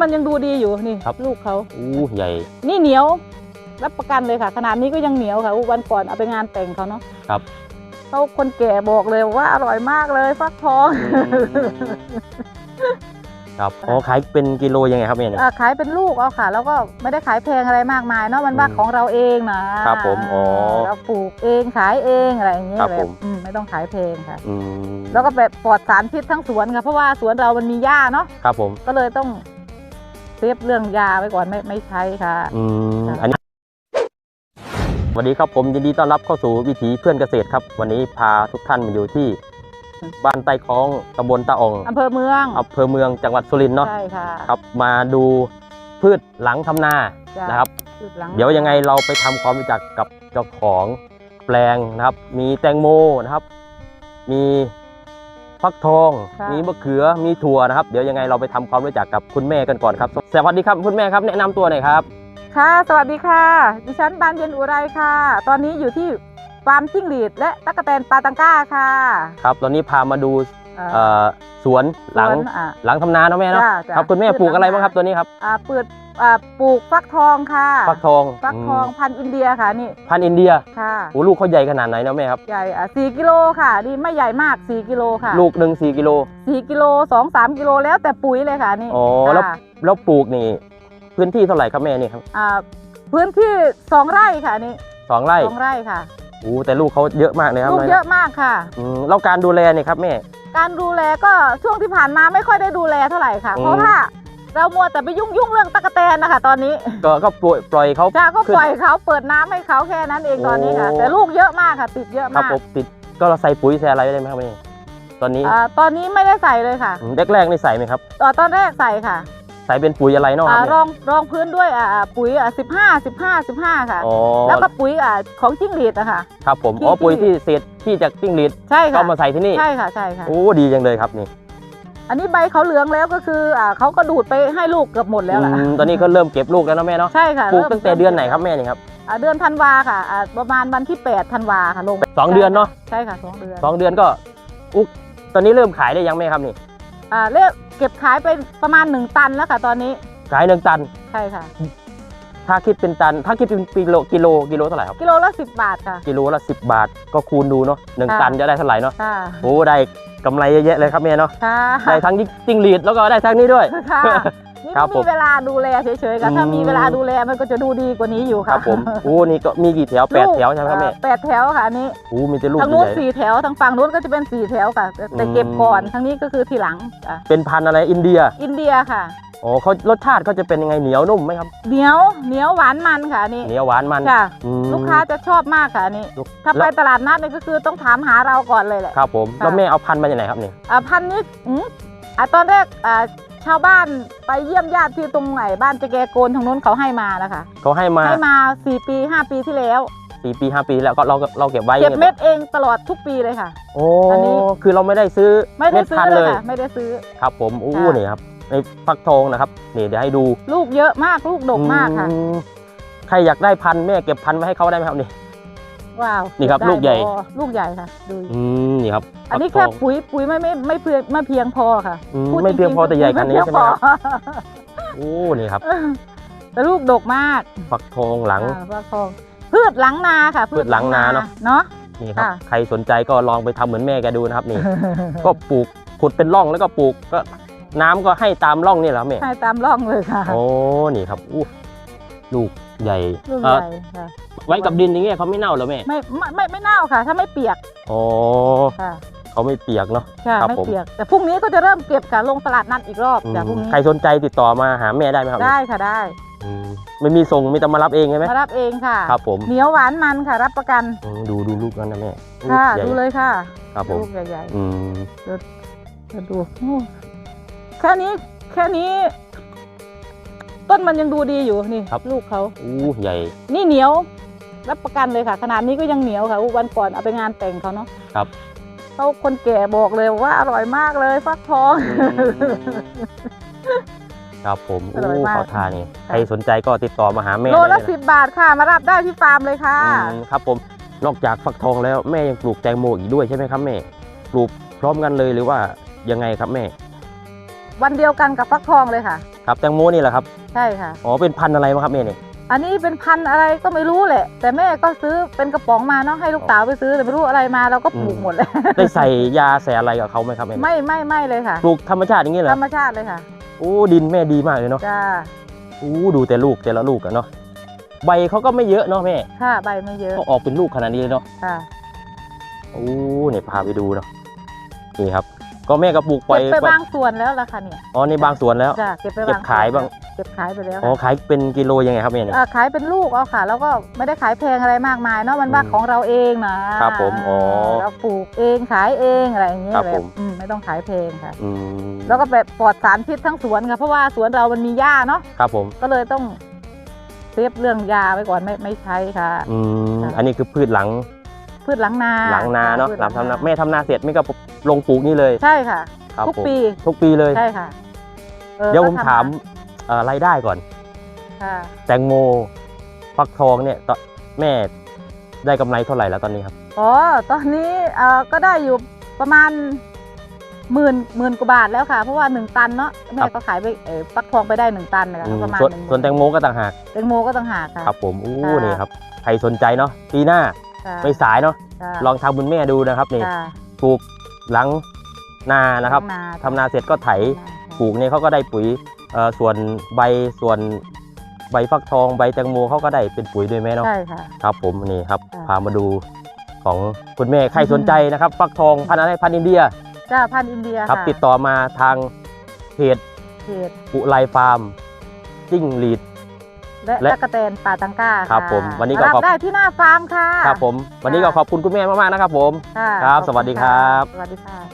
มันยังดูดีอยู่นี่ครับ ลูกเขาอู้ใหญ่ นี่เหนียวรับประกันเลยค่ะ ขนาดนี้ก็ยังเหนียวค่ะอุ๊ยวันก่อนเอาไปงานแต่งเขาเนาะครับ เขาคนแก่บอกเลยว่าอร่อยมากเลยฟักทองครับอ๋อขายเป็นกิโลยังไงครับแม่เนี่ย อ่าขายเป็นลูกเอาค่ะ แล้วก็ไม่ได้ขายแพงอะไรมากมายเนาะมันว่าอืมของเราเองนะครับผมอ๋อเราปลูกเองขายเองอะไรอย่างเงี้ยครับแบผบมอืมไม่ต้องขายแพงค่ะ อืมแล้วก็แบบปลอดสารพิษทั้งสวนค่ะเพราะว่าสวนเรามันมีหญ้าเนาะครับผม ก็เลยต้อง เซฟเรื่องยาไว้ก่อนไม่ไม่ใช้ค่ะอืมค่ะอันนี้สวัสดีครับผมยินดีต้อนรับเข้าสู่วิถีเพื่อนเกษตรครับ วันนี้พาทุกท่านมาอยู่ที่บ้านใต้คลองตำบลตาอองอำเภอเมืองอำเภอเมืองจังหวัดสุรินทร์เนาะใช่ค่ะครับมาดูพืชหลังทำนาจ้นะครับพืชหลังเดี๋ยวยังไงเราไปทำความรู้จักกับเจ้าของแปลงนะครับ มีแตงโมนะครับ มี ฟักทอง ค่ะ มีมะเขือ มีถั่วนะครับ เดี๋ยวยังไงเราไปทำความรู้จักกับคุณแม่กันก่อนครับ สวัสดีครับคุณแม่ครับ แนะนำตัวหน่อยครับ ค่ะ สวัสดีค่ะ ดิฉันบานเย็นอุไรค่ะ ตอนนี้อยู่ที่ฟาร์มจิ้งหรีดและตั๊กแตนปาตังก้าค่ะครับ ตอนนี้พามาดูเอ่อเอ่อสวนหลัง สวนอะหลังทำนาเนาะแม่เนาะ จ้ะจ้ะครับคุณแม่พืชปลูกอะไรหลังบ้างครับตัวนี้ครับ อ่าเปิด อ่าปลูกฟักทองค่ะ ฟักทองฟักทองมพันธุ์อินเดียค่ะนี่พันธุ์อินเดียค่ะโอ้ลูกเขาใหญ่ขนาดไหนเนาะแม่ครับ ใหญ่อะสี่กิโลค่ะนี่ไม่ใหญ่มากสี่กิโลค่ะลูกหนึ่งสี่กิโลสี่กิโลสองสามกิโลแล้วแต่ปุ๋ยเลยค่ะนี่อ๋อแล้วค่ะแล้วปลูกนี่ พื้นที่เท่าไหร่ครับแม่นี่ครับอ่าพื้นที่สองไร่ค่ะนี่สองไร่สองไร่ค่ะ โอ้แต่ลูกเขาเยอะมากเลยครับลูกเยอะมากค่ะ อืมแล้วการดูแลเนี่ยครับแม่ การดูแลก็ช่วงที่ผ่านมาไม่ค่อยได้ดูแลเท่าไหร่ค่ะ อืม เพราะว่า เรามัวแต่ไปยุ่งยุ่งเรื่องตะกแตนนะคะตอนนี้ก็ก็ปล่อยปล่อยเขาจ้าก็ขึ้น ปล่อยเขาเปิดน้ำให้เขาแค่นั้นเองตอนนี้ค่ะ โอ้ แต่ลูกเยอะมากค่ะ ติดเยอะครับมากผมติดก็เราใส่ปุ๋ยใส่อะไรได้ไหมครับแม่ตอนนี้อ่าตอนนี้ไม่ได้ใส่เลยค่ะอืมแรกๆนี่ใส่ไหมครับ ตอนตอนแรกใส่ค่ะใส่เป็นปุ๋ยอะไรเนาะคอ่ารับรเนี่ยองรองพื้นด้วยอ่าปุ๋ยอ่าสิบห้าสิบห้าสิบห้าค่ะอ๋อแล้วก็ปุ๋ยอ่าของจิ้งหรีดอะค่ะครับผมที่อ๋อปุ๋ยที่ที่เศษที่จากจิ้งหรีดใช่ค่ะก็มาใส่ที่นี่ใช่ค่ะใช่ค่ะ โอ้ดีจังเลยครับนี่ อันนี้ใบเขาเหลืองแล้วก็คืออ่าเขาก็ดูดไปให้ลูกเกือบหมดแล้วล่ะ อืมตอนนี้ก็เริ่มเก็บลูกแล้วเนาะแม่เนาะใช่ค่ะปลูกริ่มตั้งแต่เดือนไหนครับแม่นี่ครับอ่าเดือนธันวาค่ะอ่าประมาณวันที่8ธันวาค่ะลงสองเดือนเนาะใช่ค่ะสองเดือนสองเดือนก็อุ๊กตอนนี้เริ่มขายได้ยังแม่ครับนี่ อ่าเรียกเก็บขายไปประมาณ 1 ตันแล้วค่ะตอนนี้ขายหนึ่งตัน ใช่ค่ะ ถ้าคิดเป็นตัน ถ้าคิดเป็นกิโลกิโลกิโลเท่าไหร่ครับ กิโลละ10บาทค่ะ กิโลละสิบบาทก็คูณดูเนาะหนึ่งค่ะ ตันจะได้เท่าไหร่เนาะค่ะโอ้ได้กำไรเยอะแยะเลยครับแม่เนาะค่ะได้ทั้งจิ้งหรีดแล้วก็ได้ทั้งนี้ด้วย ค่ะนี่ครัก็บผมมีเวลาดูแลเฉยๆค่ะถ้าอืม มีเวลาดูแลมันก็จะดูดีกว่านี้อยู่คค่ะรับผมโอ้นี่ก็มีกี่แถวแปดแถวใช่ไหมครับแม่อ่าแปดแถวค่ะอันนี้โอ้มีแต่ลูกทางนู้นใหญ่ สี่แถวทางฝั่งนู้นก็จะเป็นสี่แถวค่ะแต่แต่อืมเก็บก่อนทางนี้ก็คือทีหลังอะเป็นพันธุ์อะไรอินเดียอินเดียค่ะ อ๋อเขารสชาติเขาจะเป็นยังไงเหนียวนุ่มไหมครับ เหนียวเหนียวหวานมันค่ะอันนี่ เหนียวหวานมันค่ะ อืม ลูกค้าจะชอบมากค่ะอันนี่ลูกถ้าไปแล้วตลาดนัดเนี่ยก็คือต้องถามหาเราก่อนเลยแหละ ครับผมค่ะ แล้วแม่เอาพันธุ์มาจากไหนครับเนี่ยอ่าพันนี้อืมอ่าตอนแรกอ่าชาวบ้านไปเยี่ยมญาติที่ตรงไหนบ้านเจแกโกนทางนู้นเขาให้มานะคะเขาให้มาให้มาสี่ปีห้าปีที่แล้วสี่ปีห้าปีแล้วก็เราเราเก็บไว้เก็บนี่ยเม็ดเองตลอดทุกปีเลยค่ะ โอ้อันนี้ คือเราไม่ได้ซื้อไม่ได้เม็ดซื้อพันธุ์เลเลยยค่ะไม่ได้ซื้อ ครับผมอู้ค่ะ นี่ครับ ในฟักทองนะครับนี่เดี๋ยวให้ดูลูกเยอะมากลูกดกมากค่ะ อืมใครอยากได้พันธุ์แม่เก็บพันธุ์ไว้ให้เขาได้ไหมครับนี่ ว้าวนี่ครับได้ลูกใหญ่ พอลูกใหญ่ค่ะ ดู อืมนี่ครับอันนี้ฟัแค่กทองปุ๋ยปุ๋ยไม่ไม่ไม่เพียงไม่เพียงพอค่ะอืมพูดไม่เพียงพอจริแต่ใหญ่ขนาดนี้ไม่ใช่ไหมเพียงครับพอโอ้นี่ครับ แต่ลูกดกมากฟักทองหลัง อ่าฟักทองพืชหลังนาค่ะพืชหลังนาเนอะ เนาะ นี่ครับค่ะ ใครสนใจก็ลองไปทำเหมือนแม่แกดูนะครับนี่ ก็ปลูกขุดเป็นร่องแล้วก็ปลูกก็ น้ำก็ให้ตามร่องนี่แหละครับแม่ให้ตามร่องเลยค่ะโอ้นี่ครับอู้ลูกใหญ่ลูกเอ่ใหอญ่ค่ะไว้กับดินอย่างเงี้ยเขาไม่เน่าเหรอแม่ไม่ไม่ไม่ไม่เน่าค่ะ ถ้าไม่เปียกอ๋อค่ะเขาไม่เปียกเนาะค่ะครับไม่ผมเปียก แต่พรุ่งนี้ก็จะเริ่มเก็บค่ะลงตลาดนัดอีกรอบอืมจากพรุ่งนี้ใครสนใจติดต่อมาหาแม่ได้ไหมครับได้ค่ะได้อืมไม่มีส่งมีแต่มารับเองใช่ไหมมารับเองค่ะครับผมเหนียวหวานมันค่ะ รับประกันอืมดูดูลูกนั้นนะแม่ลูกค่ะใหญ่ดูเลยค่ะ ครับผมลูกใหญ่อืมๆจะดูโอ้ แค่นี้แค่นี้ ต้นมันยังดูดีอยู่นี่ลูกเขา อู้ใหญ่ นี่เหนียวรับประกันเลยค่ะ ขนาดนี้ก็ยังเหนียวค่ะอุ๊ยวันก่อนเอาไปงานแต่งเขาเนาะครับ เขาคนแก่บอกเลยว่าอร่อยมากเลยฟักทอง ครับผมอร่อยอู้มาก เขาทานนี่ค่ะใครสนใจก็ติดต่อมาหาแม่โลได้ละเลยสิบบาทค่ะ มารับได้ที่ฟาร์มเลยค่ะ อืมครับผมนอกจากฟักทองแล้วแม่ยังปลูกแตงโมอีกด้วยใช่ไหมครับแม่ ปลูกพร้อมกันเลยหรือว่ายังไงครับแม่ วันเดียวกันกับฟักทองเลยค่ะคครับแตงโมนี่แหละครับใช่ค่ะ อ๋อเป็นพันธุ์อะไรมาครับแม่นี่อันนี้เป็นพันธุ์อะไรก็ไม่รู้แหละ แต่แม่ก็ซื้อเป็นกระป๋องมาเนาะให้ลูกสาวไปซื้อแต่ไม่รู้อะไรมาเราก็ปลูกหมดเลยได้ใส่ยาใส่อะไรกับเขาไหมครับแม่นี่ไม่ไม่ไม่เลยค่ะปลูกธรรมชาติอย่างนี้เหรธอรรมชาติเลยค่ะโอ้ดินแม่ดีมากเลยเนาะจ้าโอ้ดูแต่ลูกแต่ละลูกอะเนาะใบเขาก็ไม่เยอะเนาะแม่ค่ะใบไม่เยอะเขาออกเป็นลูกขนาดนี้เลยเนาะค่ะโอ้เนี่ยพาไปดูเนาะนี่ครับ ก็แม่ก็ปลูกปล่อยเก็บไปบางส่วนแล้วล่ะค่ะเนี่ยอ๋อในบางส่วนแล้วจ้าเก็บไปเก็บขายบ้างเก็บขายไปแล้วอ๋อค่ะขายเป็นกิโลยังไงครับแม่เนี่ยอ่าขายเป็นลูกเอาค่ะ แล้วก็ไม่ได้ขายแพงอะไรมากมายเนาะมันว่าอืมของเราเองนะครับผมอ๋อเราปลูกเองขายเองอะไรอย่างเงี้ยครับแบผบมอืมไม่ต้องขายแพงค่ะ อืมแล้วก็แบบปลอดสารพิษทั้งสวนค่ะเพราะว่าสวนเรามันมีหญ้าเนาะครับผมก็เลยต้องเซฟเรื่องยาไว้ก่อนไม่ไม่ใช้ค่ะ อืมค่ะ อันนี้คือพืชหลังพืชหลังนาหลังนาเนาะพืชหลังทำนาแม่ทำนาเสร็จแม่ก็ ลงปลูกนี่เลยใช่ค่ะ ครับทุกผมปีทุกปีเลย ใช่ค่ะออเดี๋ยวก็ผมทำถามเอ่อรายได้ก่อน ค่ะแตงโมฟักทองเนี่ยตอนแม่ได้กำไรเท่าไหร่แล้วตอนนี้ครับ อ๋อตอนนี้เอ่อก็ได้อยู่ประมาณหมื่นหมื่นกว่าบาทแล้วค่ะ เพราะว่าหนึ่งตันเนาะแม่ก็ขายไปเออฟักทองไปได้หนึ่งตันนะคะอืมประมาณส่วนหนึ่งส่วนแตงโมก็ต่างหากแตงโมก็ต้องหากค่ะ ครับผมอู้ค่ะ นี่ครับใครสนใจเนาะปีหน้าค่ะไม่สายเนาะค่ะลองทำบุญแม่ดูนะครับนี่ค่ะปลูก หลังนานะครับนาทำนาเสร็จก็ไถค่ะปลูกเนี่ยเขาก็ได้ปุ๋ยเอ่อส่วนใบส่วนใบฟักทองใบแตงโมเขาก็ได้เป็นปุ๋ยด้วยไหมเนาะใช่ค่ะครับผมนี่ครับค่ะพามาดูของคุณแม่ใครอืมสนใจนะครับฟักทองพันธุ์อะไรพันธุ์อินเดียจ้าพันธุ์อินเดียครับค่ะติดต่อมาทางเพจเขตปุไลฟาร์มจิ้งหรีด และและ ตะกะแตนป่าตังก้าครับะผมวันนี้ก็รับขอบ ได้ที่หน้าฟาร์มค่ะ ครับผม วันนี้ก็ขอบคุณคุณแม่มากๆนะครับผมค่ะครับขอณสวัสดีครับ สวัสดีค่ะ